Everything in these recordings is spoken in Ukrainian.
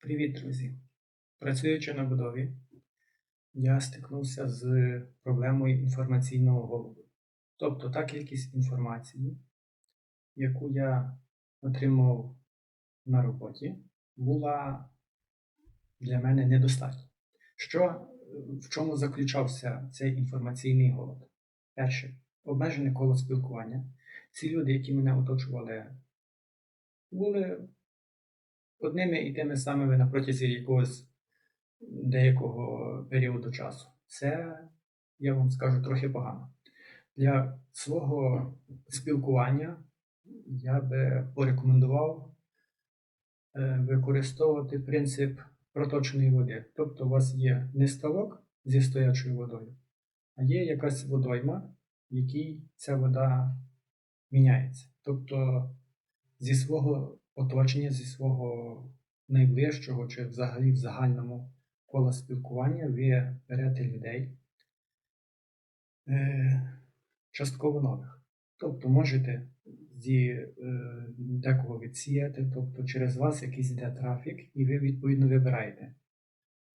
Привіт, друзі! Працюючи на будові, я стикнувся з проблемою інформаційного голоду. Тобто та кількість інформації, яку я отримав на роботі, була для мене недостатня. Що, в чому заключався цей інформаційний голод? Перше, обмежене коло спілкування. Ці люди, які мене оточували, були одними і тими самими на протязі якогось деякого періоду часу. Це, я вам скажу, трохи погано. Для свого спілкування я би порекомендував е, використовувати принцип проточної води. Тобто у вас є не ставок зі стоячою водою, а є якась водойма, в якій ця вода міняється. Тобто зі свого оточення, зі свого найближчого чи взагалі в загальному кола спілкування ви берете людей е, частково нових. Тобто можете зі е, декого відсіяти, тобто через вас якийсь йде трафік, і ви відповідно вибираєте,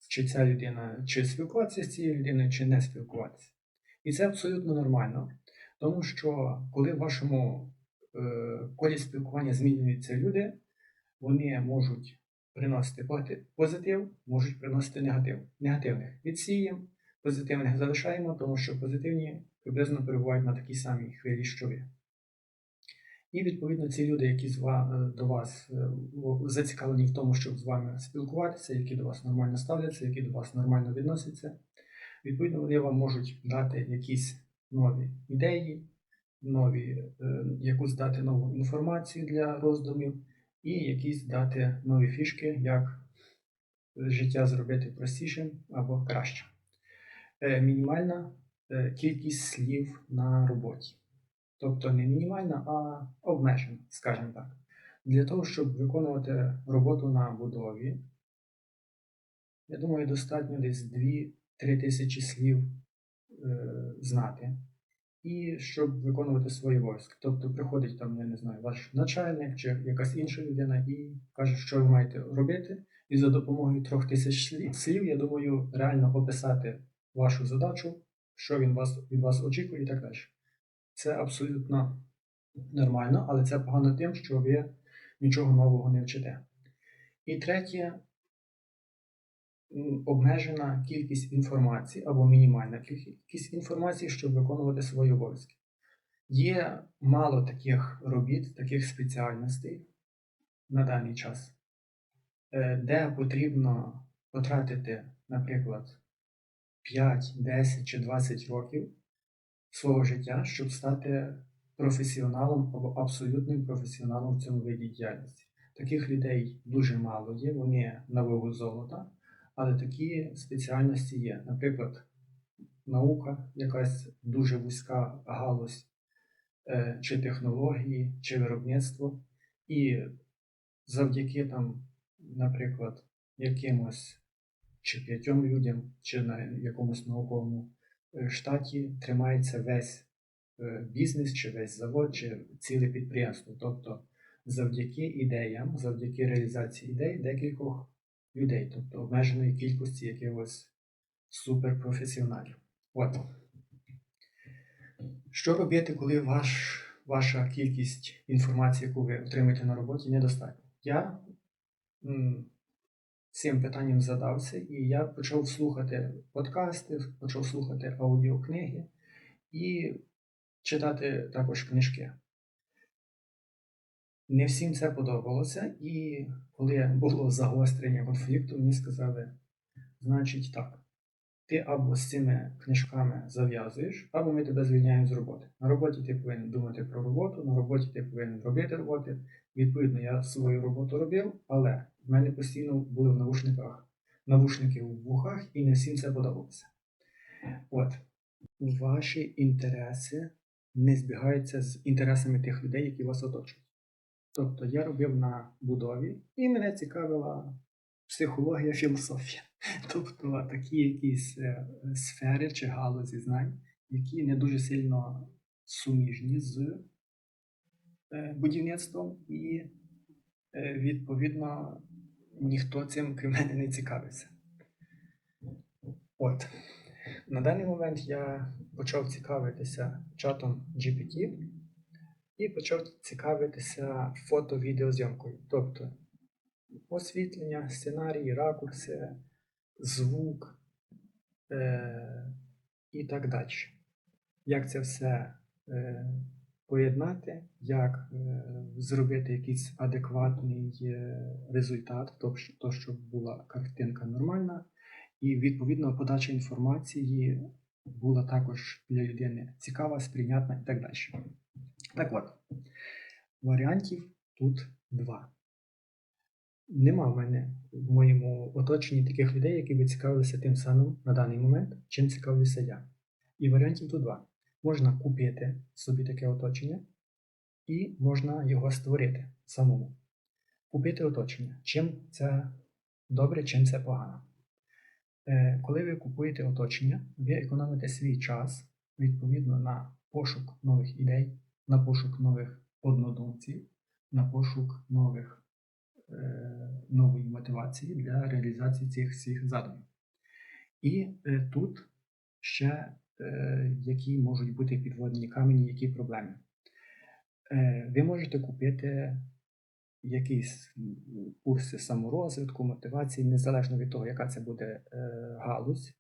чи ця людина, чи спілкуватися з цією людиною, чи не спілкуватися. І це абсолютно нормально, тому що коли в вашому е, колі спілкування змінюються люди, вони можуть приносити позитив, можуть приносити негатив. Негативних відсіємо, позитивних залишаємо, тому що позитивні приблизно перебувають на такій самій хвилі, що ви. І відповідно ці люди, які е, до вас е, зацікавлені в тому, щоб з вами спілкуватися, які до вас нормально ставляться, які до вас нормально відносяться, відповідно вони вам можуть дати якісь нові ідеї, нові, е, якусь дати нову інформацію для роздумів і якісь дати нові фішки, як життя зробити простішим або кращим. Е, Мінімальна е, кількість слів на роботі. Тобто не мінімальна, а обмежена, скажімо так. Для того, щоб виконувати роботу на будові, я думаю, достатньо десь 2-3 тисячі слів е, знати. І щоб виконувати свої обов'язки. Тобто приходить там, я не знаю, ваш начальник чи якась інша людина і каже, що ви маєте робити. І за допомогою трьох тисяч слів- я думаю, реально описати вашу задачу, що він вас, від вас очікує і так далі. Це абсолютно нормально, але це погано тим, що ви нічого нового не вчите. І третє, обмежена кількість інформації або мінімальна кількість інформації, щоб виконувати свої обов'язки. Є мало таких робіт, таких спеціальностей на даний час, е, де потрібно потратити, наприклад, 5, 10 чи 20 років свого життя, щоб стати професіоналом або абсолютним професіоналом в цьому виді діяльності. Таких людей дуже мало є, вони на вагу золота, але такі спеціальності є. Наприклад, наука, якась дуже вузька галузь, е, чи технології, чи виробництво. І завдяки там, наприклад, якимось чи п'ятьом людям, чи на якомусь науковому е, штаті тримається весь е, бізнес, чи весь завод, чи ціле підприємство. Тобто завдяки ідеям, завдяки реалізації ідей декількох людей, тобто обмеженої кількості якихось суперпрофесіоналів. От. Що робити, коли ваш, ваша кількість інформації, яку ви отримуєте на роботі, недостатня? Я м, цим питанням задався, і я почав слухати подкасти, почав слухати аудіокниги і читати також книжки. Не всім це подобалося, і коли було загострення конфлікту, мені сказали, значить так, ти або з цими книжками зав'язуєш, або ми тебе звільняємо з роботи. На роботі ти повинен думати про роботу, на роботі ти повинен робити роботи. Відповідно, я свою роботу робив, але в мене постійно були в навушниках навушники в вухах, і не всім це подобалося. От, ваші інтереси не збігаються з інтересами тих людей, які вас оточують. Тобто я робив на будові, і мене цікавила психологія, філософія. Тобто такі якісь е, сфери чи галузі знань, які не дуже сильно суміжні з е, будівництвом і, е, відповідно, ніхто цим крім мене не цікавиться. От. На даний момент я почав цікавитися чатом GPT і почав цікавитися фото-відеозйомкою. Тобто освітлення, сценарії, ракурси, звук е- і так далі. Як це все е- поєднати, як е- зробити якийсь адекватний е, результат, тобто, щоб була картинка нормальна, і відповідно подача інформації була також для людини цікава, сприйнятна і так далі. Так от, варіантів тут два. Нема в мене в моєму оточенні таких людей, які би цікавилися тим самим на даний момент, чим цікавлюся я. І варіантів тут два. Можна купити собі таке оточення, і можна його створити самому. Купити оточення. Чим це добре, чим це погано. Е, Коли ви купуєте оточення, ви економите свій час відповідно на пошук нових ідей, на пошук нових однодумців, на пошук нових, е, нової мотивації для реалізації цих всіх задумів. І е, тут ще е, які можуть бути підводні камені, які проблеми. Е, ви можете купити якісь курси саморозвитку, мотивації, незалежно від того, яка це буде е, галузь,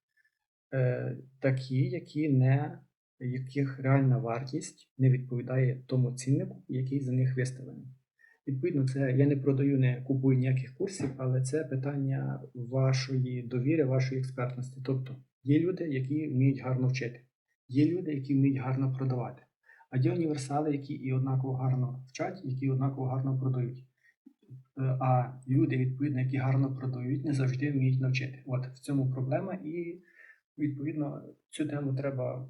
е, такі, які не, яких реальна вартість не відповідає тому ціннику, який за них виставлений. Відповідно, це я не продаю, не купую ніяких курсів, але це питання вашої довіри, вашої експертності. Тобто є люди, які вміють гарно вчити, є люди, які вміють гарно продавати, а є універсали, які і однаково гарно вчать, які однаково гарно продають. Е, А люди, відповідно, які гарно продають, не завжди вміють навчити. От в цьому проблема, і відповідно цю тему треба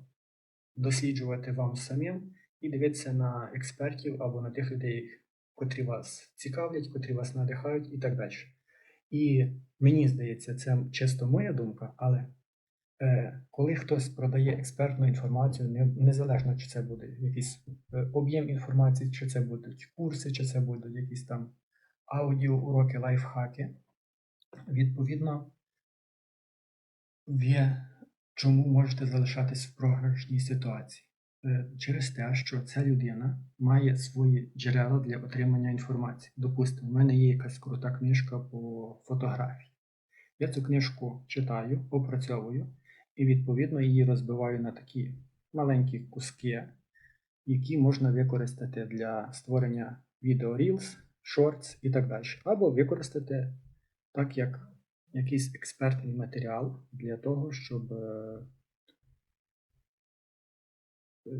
досліджувати вам самим і дивитися на експертів або на тих людей, котрі вас цікавлять, котрі вас надихають і так далі. І мені здається, це чисто моя думка, але е, коли хтось продає експертну інформацію, не, незалежно чи це буде якийсь е, об'єм інформації, чи це будуть курси, чи це будуть якісь там аудіоуроки, лайфхаки, відповідно, ви чому можете залишатись в програшній ситуації? Е, Через те, що ця людина має свої джерела для отримання інформації. Допустимо, в мене є якась крута книжка по фотографії. Я цю книжку читаю, опрацьовую і відповідно її розбиваю на такі маленькі куски, які можна використати для створення відео Reels, Shorts і так далі. Або використати так, як якийсь експертний матеріал для того, щоб е, е,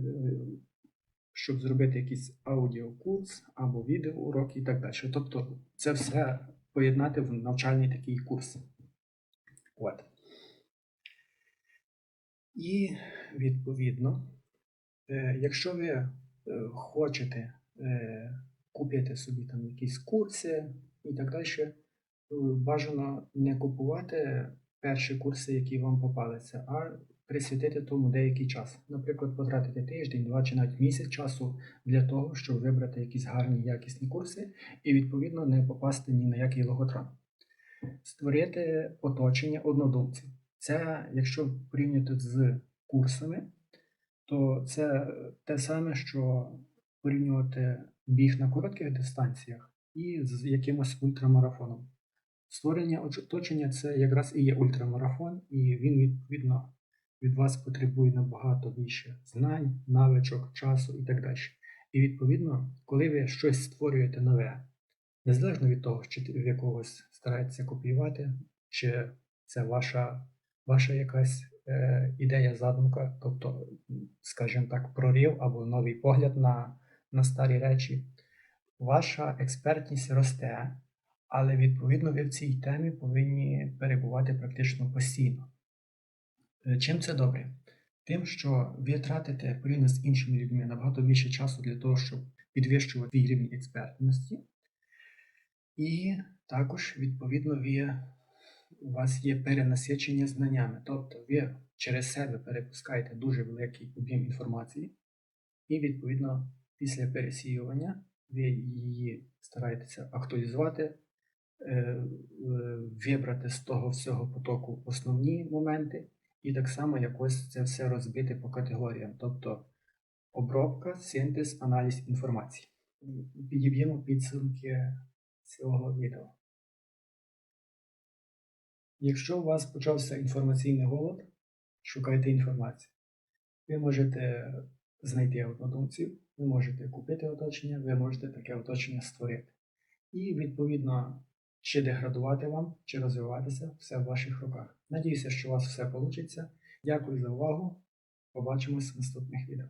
щоб зробити якийсь аудіокурс або відеоурок і так далі. Тобто це все поєднати в навчальний такий курс. От. І відповідно, е, якщо ви хочете купити собі там якісь курси і так далі, бажано не купувати перші курси, які вам попалися, а присвятити тому деякий час. Наприклад, потратити тиждень, два чи навіть місяць часу для того, щоб вибрати якісь гарні якісні курси і відповідно не попасти ні на який логотрон. Створити оточення однодумців. Це, якщо порівняти з курсами, то це те саме, що порівнювати біг на коротких дистанціях і з якимось ультрамарафоном. Створення оточення це якраз і є ультрамарафон, і він відповідно від вас потребує набагато більше знань, навичок, часу і так далі. І відповідно, коли ви щось створюєте нове, незалежно від того, чи ви якогось стараєтеся копіювати, чи це ваша, ваша якась е, ідея, задумка, тобто, скажімо так, прорив або новий погляд на, на старі речі, ваша експертність росте, але відповідно ви в цій темі повинні перебувати практично постійно. Е, Чим це добре? Тим, що ви тратите порівняно з іншими людьми набагато більше часу для того, щоб підвищувати свій рівень експертності. І також, відповідно, ви, у вас є перенасичення знаннями. Тобто ви через себе перепускаєте дуже великий об'єм інформації, і, відповідно, після пересіювання ви її стараєтеся актуалізувати, вибрати з того всього потоку основні моменти, і так само якось це все розбити по категоріям, тобто обробка, синтез, аналіз інформації. Підіб'ємо підсумки цього відео. Якщо у вас почався інформаційний голод, шукайте інформацію. Ви можете знайти однодумців, ви можете купити оточення, ви можете таке оточення створити. І, відповідно, чи деградувати вам, чи розвиватися, все в ваших руках. Надіюся, що у вас все вийде. Дякую за увагу. Побачимось в наступних відео.